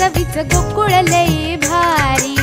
चवीच गोकुळ लई भारी.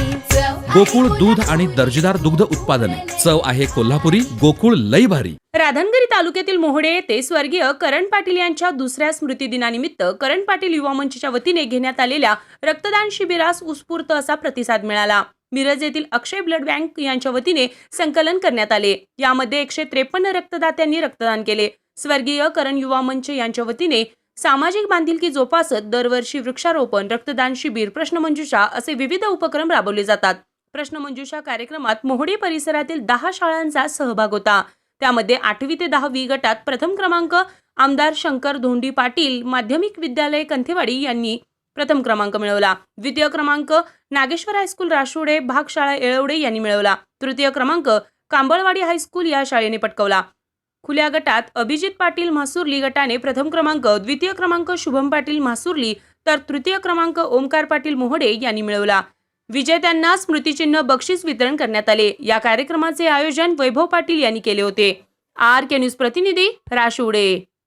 गोकुळ दूध आणि दर्जेदार दुग्ध उत्पादने. चव आहे कोल्हापुरी गोकुळ लई भारी. राधानगरी तालुक्यातील मोहडे येथे स्वर्गीय करण पाटील यांच्या दुसऱ्या स्मृतिदिनानिमित्त करण पाटील युवा मंचच्या वतीने घेण्यात आलेल्या रक्तदान शिबिरास उत्स्फूर्त असा प्रतिसाद मिळाला. मिरज येथील अक्षय ब्लड बँक यांच्या वतीने संकलन करण्यात आले. यामध्ये एकशे त्रेपन्न रक्तदात्यांनी रक्तदान केले. स्वर्गीय करण युवा मंच यांच्या वतीने सामाजिक बांधिलकी जोपासत दरवर्षी वृक्षारोपण रक्तदान शिबिर प्रश्नमंजुषा असे विविध उपक्रम राबवले जातात. प्रश्नमंजुषा कार्यक्रमात मोहडे परिसरातील दहा शाळांचा सहभाग होता. त्यामध्ये आठवी ते दहावी गटात प्रथम क्रमांक आमदार शंकर धोंडी पाटील माध्यमिक विद्यालय कंथेवाडी यांनी प्रथम क्रमांक मिळवला. द्वितीय क्रमांक नागेश्वर हायस्कूल राशोडे भागशाळा येळवडे यांनी मिळवला. तृतीय क्रमांक कांबळवाडी हायस्कूल या शाळेने पटकवला. खुल्या गटात अभिजित पाटील म्हासुर्ली गटाने प्रथम क्रमांक द्वितीय क्रमांक शुभम पाटील म्हासुर्ली तर तृतीय क्रमांक ओमकार पाटील मोहडे यांनी मिळवला. विजेत्यांना स्मृतिचिन्ह बक्षीस वितरण करण्यात आले. या कार्यक्रमाचे आयोजन वैभव पाटील यांनी केले होते. आर के न्यूज प्रतिनिधी राशुडे